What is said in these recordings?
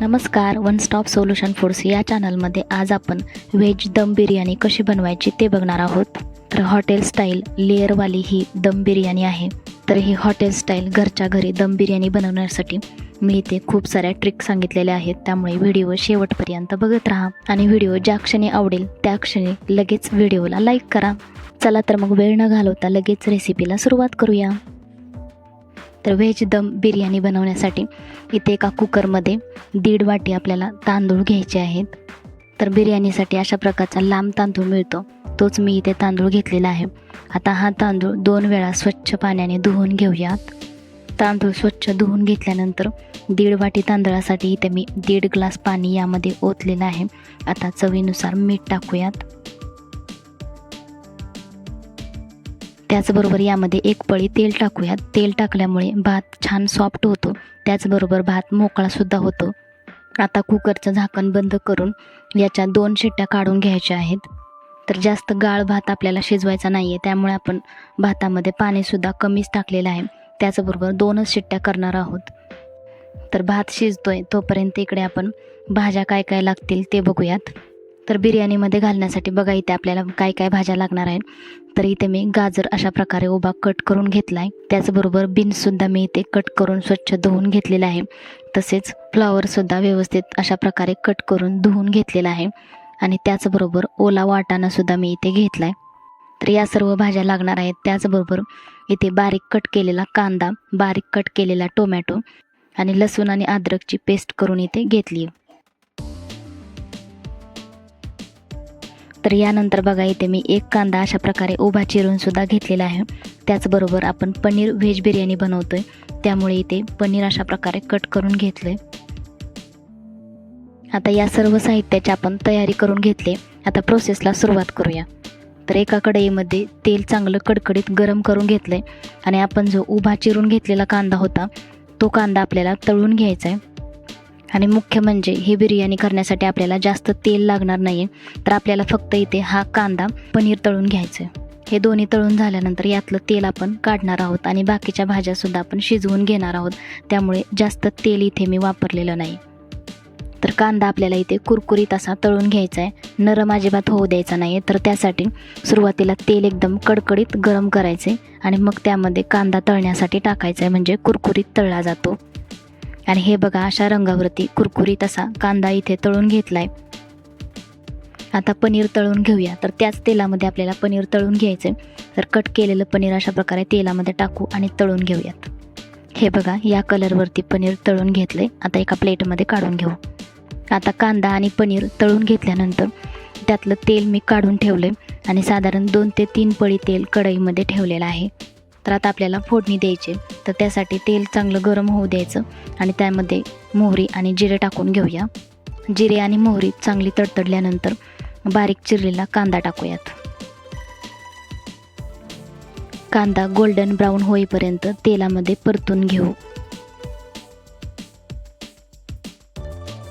नमस्कार one stop solution foods या चॅनलमध्ये आज आपण व्हेज दम बिर्याणी कशी बनवायची ते बघणार आहोत. तर हॉटेल स्टाईल लेअरवाली ही दम बिर्याणी आहे. तर ही हॉटेल स्टाईल घरच्या घरी दम बिर्याणी बनवण्यासाठी मी इथे खूप साऱ्या ट्रिक सांगितलेल्या आहेत. त्यामुळे व्हिडिओ शेवटपर्यंत बघत राहा. आणि व्हिडिओ ज्या क्षणी आवडेल त्या क्षणी लगेच व्हिडिओला लाईक करा. चला तर मग वेळ न घालवता लगेच रेसिपीला सुरुवात करूया. तर व्हेज दम बिर्याणी बनवण्यासाठी इथे एका कुकरमध्ये दीड वाटी आपल्याला तांदूळ घ्यायचे आहेत. तर बिर्याणीसाठी अशा प्रकारचा लांब तांदूळ मिळतो. तोच मी इथे तांदूळ घेतलेला आहे. आता हा तांदूळ दोन वेळा स्वच्छ पाण्याने धुवून घेऊयात. तांदूळ स्वच्छ धुवून घेतल्यानंतर दीड वाटी तांदळासाठी इथे मी दीड ग्लास पाणी यामध्ये ओतलेलं आहे. आता चवीनुसार मीठ टाकूयात. त्याचबरोबर यामध्ये एक पळी तेल टाकूयात. तेल टाकल्यामुळे भात छान सॉफ्ट होतो. त्याचबरोबर भात मोकळासुद्धा होतो. आता कुकरचं झाकण बंद करून याच्या दोन शिट्ट्या काढून घ्यायच्या आहेत. तर जास्त गाळ भात आपल्याला शिजवायचा नाही आहे त्यामुळे आपण भातामध्ये पाणीसुद्धा कमीच टाकलेलं आहे. त्याचबरोबर दोनच शिट्ट्या करणार आहोत. तर भात शिजतोय. तोपर्यंत इकडे आपण भाज्या काय काय लागतील ते बघूयात. तर बिर्याणीमध्ये घालण्यासाठी बघा इथे आपल्याला काय काय भाज्या लागणार आहेत. तर इथे मी गाजर अशा प्रकारे उभा कट करून घेतला आहे त्याचबरोबर बीन्ससुद्धा मी इथे कट करून स्वच्छ धुवून घेतलेलं आहे. तसेच फ्लॉवरसुद्धा व्यवस्थित अशा प्रकारे कट करून धुवून घेतलेला आहे. आणि त्याचबरोबर ओला वाटाणासुद्धा मी इथे घेतला आहे तर या सर्व भाज्या लागणार आहेत. त्याचबरोबर इथे बारीक कट केलेला कांदा बारीक कट केलेला टोमॅटो आणि लसूण आणि अद्रकची पेस्ट करून इथे घेतली तर यानंतर बघा इथे मी एक कांदा अशा प्रकारे उभा चिरून सुद्धा घेतलेला आहे. त्याचबरोबर आपण पनीर व्हेज बिर्याणी बनवतोय. त्यामुळे इथे पनीर अशा प्रकारे कट करून घेतले आता या सर्व साहित्याची आपण तयारी करून घेतले. आता प्रोसेसला सुरुवात करूया. तर एका कढईमध्ये तेल चांगलं कडकडीत गरम करून घेतलंय. आणि आपण जो उभा चिरून घेतलेला कांदा होता तो कांदा आपल्याला तळून घ्यायचा आहे आणि मुख्य म्हणजे ही बिर्याणी करण्यासाठी आपल्याला जास्त तेल लागणार नाही तर आपल्याला फक्त इथे हा कांदा पनीर तळून घ्यायचं आहे हे दोन्ही तळून झाल्यानंतर यातलं तेल आपण काढणार आहोत आणि बाकीच्या भाज्यासुद्धा आपण शिजवून घेणार आहोत. त्यामुळे जास्त तेल इथे मी वापरलेलं नाही. तर कांदा आपल्याला इथे कुरकुरीत असा तळून घ्यायचा आहे नरम अजिबात होऊ द्यायचा नाही तर त्यासाठी सुरुवातीला तेल एकदम कडकडीत गरम करायचे आणि मग त्यामध्ये कांदा तळण्यासाठी टाकायचा आहे म्हणजे कुरकुरीत तळला जातो. आणि हे बघा अशा रंगावरती कुरकुरीत असा कांदा इथे तळून घेतला आहे आता पनीर तळून घेऊया. तर त्याच तेलामध्ये आपल्याला पनीर तळून घ्यायचं तर कट केलेलं पनीर अशा प्रकारे तेलामध्ये टाकू आणि तळून घेऊयात. हे बघा या कलरवरती पनीर तळून घेतले आता एका प्लेटमध्ये काढून घेऊ. आता कांदा आणि पनीर तळून घेतल्यानंतर त्यातलं तेल मी काढून ठेवले आणि साधारण दोन ते तीन पळी तेल कढईमध्ये ठेवलेलं आहे. तर आता आपल्याला फोडणी द्यायची तर त्यासाठी तेल चांगलं गरम होऊ द्यायचं आणि त्यामध्ये मोहरी आणि जिरे टाकून घेऊया. जिरे आणि मोहरी चांगली तडतडल्यानंतर बारीक चिरलेला कांदा टाकूयात. कांदा गोल्डन ब्राऊन होईपर्यंत तेलामध्ये परतून घेऊ.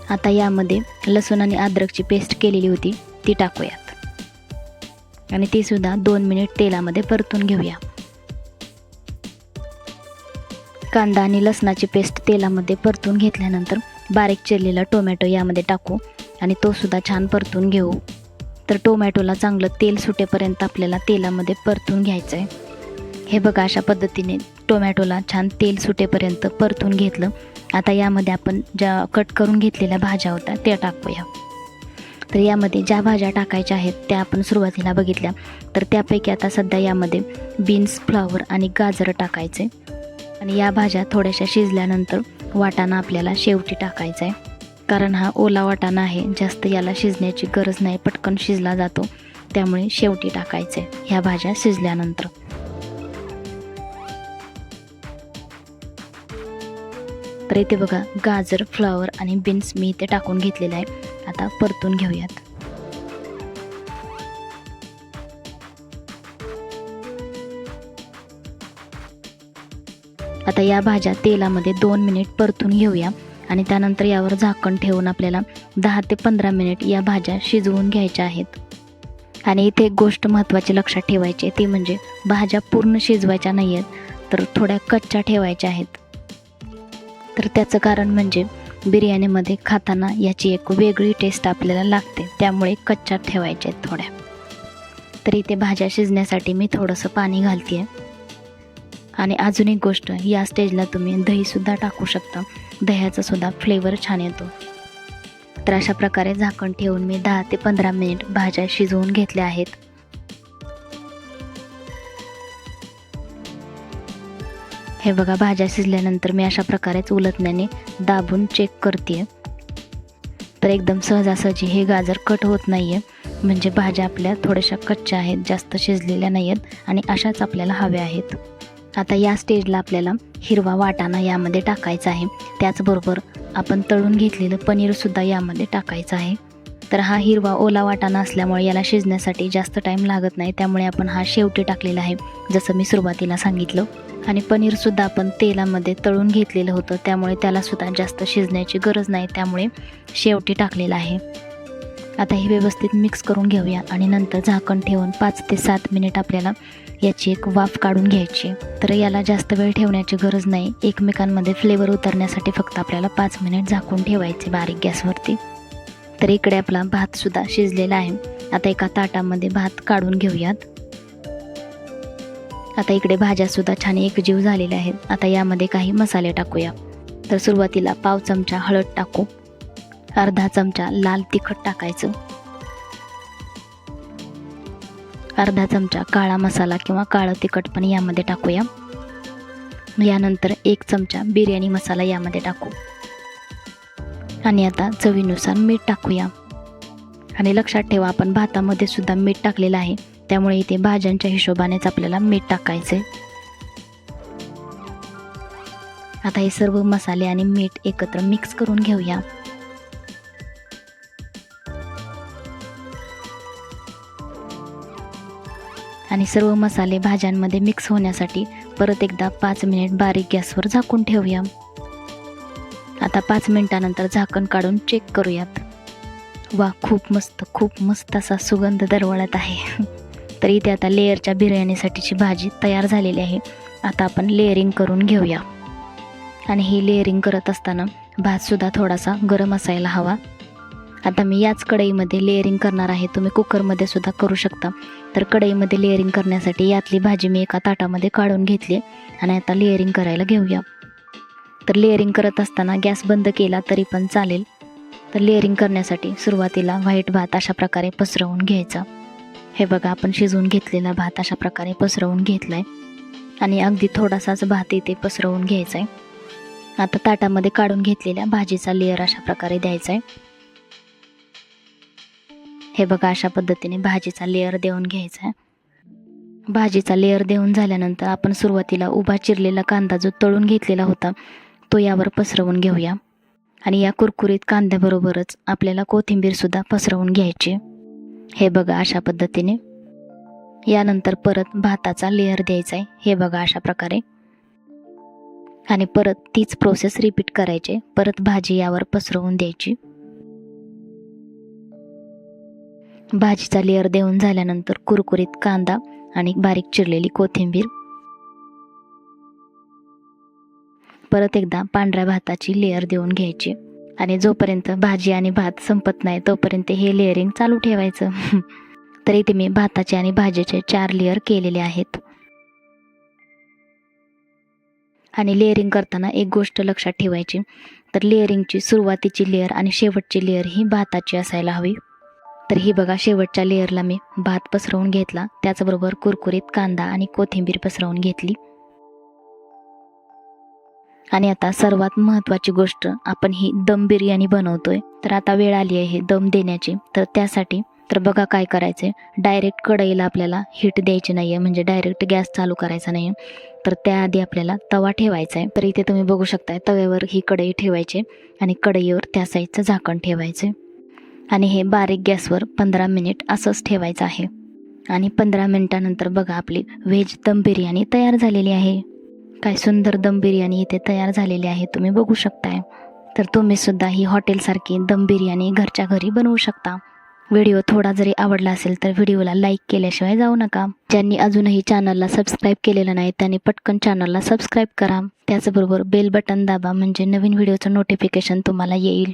आता यामध्ये लसूण आणि अद्रकची पेस्ट केलेली होती ती टाकूयात. आणि ती सुद्धा दोन मिनिट तेलामध्ये परतून घेऊया. कांदा आणि लसणाची पेस्ट तेलामध्ये परतून घेतल्यानंतर बारीक चिरलेला टोमॅटो यामध्ये टाकू आणि तो सुद्धा छान परतून घेऊ. तर टोमॅटोला चांगलं तेल सुटेपर्यंत आपल्याला तेलामध्ये परतून घ्यायचं आहे हे बघा अशा पद्धतीने टोमॅटोला छान तेल सुटेपर्यंत परतून घेतलं. आता यामध्ये आपण ज्या कट करून घेतलेल्या भाज्या होत्या त्या टाकूया. तर यामध्ये ज्या भाज्या टाकायच्या आहेत त्या आपण सुरुवातीला बघितल्या. तर त्यापैकी आता सध्या यामध्ये बीन्स फ्लावर आणि गाजर टाकायचे. आणि या भाज्या थोड्याशा शिजल्यानंतर वाटाणा आपल्याला शेवटी टाकायचा आहे कारण हा ओला वाटाणा आहे जास्त याला शिजण्याची गरज नाही पटकन शिजला जातो. त्यामुळे शेवटी टाकायचे ह्या भाज्या शिजल्यानंतर. तर इथे बघा गाजर फ्लावर आणि बीन्स मी इथे टाकून घेतलेलं आहे. आता परतून घेऊयात. आता या भाज्या तेलामध्ये दोन मिनिट परतून घेऊया आणि त्यानंतर यावर झाकण ठेवून आपल्याला दहा ते पंधरा मिनिट या भाज्या शिजवून घ्यायच्या आहेत. आणि इथे एक गोष्ट महत्त्वाची लक्षात ठेवायची आहे ती म्हणजे भाज्या पूर्ण शिजवायच्या नाही आहेत तर थोड्या कच्च्या ठेवायच्या आहेत. तर त्याचं कारण म्हणजे बिर्याणीमध्ये खाताना याची एक वेगळी टेस्ट आपल्याला लागते त्यामुळे कच्च्या ठेवायच्या आहेत थोड्या. तर इथे भाज्या शिजण्यासाठी मी थोडंसं पाणी घालते आहे आणि अजून एक गोष्ट या स्टेजला तुम्ही दहीसुद्धा टाकू शकता. दह्याचा सुद्धा फ्लेवर छान येतो. तर अशा प्रकारे झाकण ठेवून मी दहा ते पंधरा मिनिट भाज्या शिजवून घेतल्या आहेत. हे बघा भाज्या शिजल्यानंतर मी अशा प्रकारेच उलटण्याने दाबून चेक करते तर एकदम सहजासहजी हे गाजर कट होत नाही आहे म्हणजे भाज्या आपल्या थोड्याशा कच्च्या आहेत जास्त शिजलेल्या नाही आहेत आणि अशाच आपल्याला हव्या आहेत. आता या स्टेजला आपल्याला हिरवा वाटाणा यामध्ये टाकायचा आहे. त्याचबरोबर आपण तळून घेतलेलं पनीरसुद्धा यामध्ये टाकायचं आहे. तर हा हिरवा ओला वाटाणा असल्यामुळे याला शिजण्यासाठी जास्त टाईम लागत नाही. त्यामुळे आपण हा शेवटी टाकलेला आहे जसं मी सुरुवातीला सांगितलं. आणि पनीरसुद्धा आपण तेलामध्ये तळून घेतलेलं होतं. त्यामुळे त्यालासुद्धा जास्त शिजण्याची गरज नाही. त्यामुळे शेवटी टाकलेलं आहे. आता हे व्यवस्थित मिक्स करून घेऊया आणि नंतर झाकण ठेवून पाच ते सात मिनिट आपल्याला याची एक वाफ काढून घ्यायची. तर याला जास्त वेळ ठेवण्याची गरज नाही. एकमेकांमध्ये फ्लेवर उतरण्यासाठी फक्त आपल्याला पाच मिनिट झाकून ठेवायचे बारीक गॅसवरती तर इकडे आपला भातसुद्धा शिजलेला आहे. आता एका ताटामध्ये भात काढून घेऊयात. आता इकडे भाज्यासुद्धा छान एकजीव झालेल्या आहेत. आता यामध्ये काही मसाले टाकूया. तर सुरुवातीला पाव चमचा हळद टाकू. अर्धा चमचा लाल तिखट टाकायचं. अर्धा चमचा काळा मसाला किंवा काळं तिखट पण यामध्ये टाकूया. यानंतर एक चमचा बिर्याणी मसाला यामध्ये टाकू. आणि आता चवीनुसार मीठ टाकूया. आणि लक्षात ठेवा आपण भातामध्ये सुद्धा मीठ टाकलेलं आहे. त्यामुळे इथे भाज्यांच्या हिशोबानेच आपल्याला मीठ टाकायचे आता हे सर्व मसाले आणि मीठ एकत्र मिक्स करून घेऊया. आणि सर्व मसाले भाज्यांमध्ये मिक्स होण्यासाठी परत एकदा पाच मिनिट बारीक गॅसवर झाकून ठेवूया. आता पाच मिनिटानंतर झाकण काढून चेक करूयात. वा खूप मस्त खूप मस्त असा सुगंध दरवळत आहे. तर इथे आता लेअरच्या बिर्याणीसाठीची भाजी तयार झालेली आहे. आता आपण लेअरिंग करून घेऊया. आणि ही लेअरिंग करत असताना भातसुद्धा थोडासा गरम असायला हवा. आता मी याच कढईमध्ये लेअरिंग करणार आहे. तुम्ही कुकरमध्ये सुद्धा करू शकता. तर कढईमध्ये लेअरिंग करण्यासाठी यातली भाजी मी एका ताटामध्ये काढून घेतली आणि आता लेअरिंग करायला घेऊया. तर लेअरिंग करत असताना गॅस बंद केला तरी पण चालेल. तर लेअरिंग करण्यासाठी सुरुवातीला व्हाईट भात अशा प्रकारे पसरवून घ्यायचा. हे बघा आपण शिजवून घेतलेला भात अशा प्रकारे पसरवून घेतला आहे आणि अगदी थोडासाच भात इथे पसरवून घ्यायचा आहे आता ताटामध्ये काढून घेतलेल्या भाजीचा लेअर अशा प्रकारे द्यायचा आहे हे बघा अशा पद्धतीने भाजीचा लेअर देऊन घ्यायचा. आहे भाजीचा लेअर देऊन झाल्यानंतर आपण सुरुवातीला उभा चिरलेला कांदा जो तळून घेतलेला होता तो यावर पसरवून घेऊया. आणि या कुरकुरीत कांद्याबरोबरच आपल्याला कोथिंबीरसुद्धा पसरवून घ्यायची. हे बघा अशा पद्धतीने. यानंतर परत भाताचा लेअर द्यायचा आहे हे बघा अशा प्रकारे. आणि परत तीच प्रोसेस रिपीट करायची. परत भाजी यावर पसरवून द्यायची. भाजीचा लेअर देऊन झाल्यानंतर कुरकुरीत कांदा आणि बारीक चिरलेली कोथिंबीर. परत एकदा पांढऱ्या भाताची लेअर देऊन घ्यायची. आणि जोपर्यंत भाजी आणि भात संपत नाही तोपर्यंत हे लेअरिंग चालू ठेवायचं. तर इथे मी भाताचे आणि भाजीचे चार लेअर केलेले आहेत. आणि लेअरिंग करताना एक गोष्ट लक्षात ठेवायची तर लेअरिंगची सुरुवातीची लेअर आणि शेवटची लेअर ही भाताची असायला हवी. तर ही बघा शेवटच्या लेअरला मी भात पसरवून घेतला. त्याचबरोबर कुरकुरीत कांदा आणि कोथिंबीर पसरवून घेतली. आणि आता सर्वात महत्त्वाची गोष्ट आपण ही दम बिर्याणी बनवतोय. तर आता वेळ आली आहे दम देण्याची. तर त्यासाठी तर बघा काय करायचे डायरेक्ट कढईला आपल्याला हीट द्यायची नाही आहे म्हणजे डायरेक्ट गॅस चालू करायचा नाही तर त्याआधी आपल्याला तवा ठेवायचा आहे. तर इथे तुम्ही बघू शकताय तव्यावर ही कढई ठेवायची आणि कढईवर त्या साईजचं झाकण ठेवायचे आणि हे बारीक गॅसवर पंधरा मिनिट असंच ठेवायचं आहे. आणि पंधरा मिनिटानंतर बघा आपली व्हेज दम बिर्याणी तयार झालेली आहे. काय सुंदर दम बिर्याणी इथे तयार झालेली आहे तुम्ही बघू शकताय. तर तुम्हीसुद्धा ही हॉटेलसारखी दम बिर्याणी घरच्या घरी बनवू शकता. व्हिडिओ थोडा जरी आवडला असेल तर व्हिडिओला लाईक केल्याशिवाय जाऊ नका. ज्यांनी अजूनही चॅनलला सबस्क्राईब केलेलं नाही त्यांनी पटकन चॅनलला सबस्क्राईब करा. त्याचबरोबर बेल बटन दाबा म्हणजे नवीन व्हिडिओचं नोटिफिकेशन तुम्हाला येईल.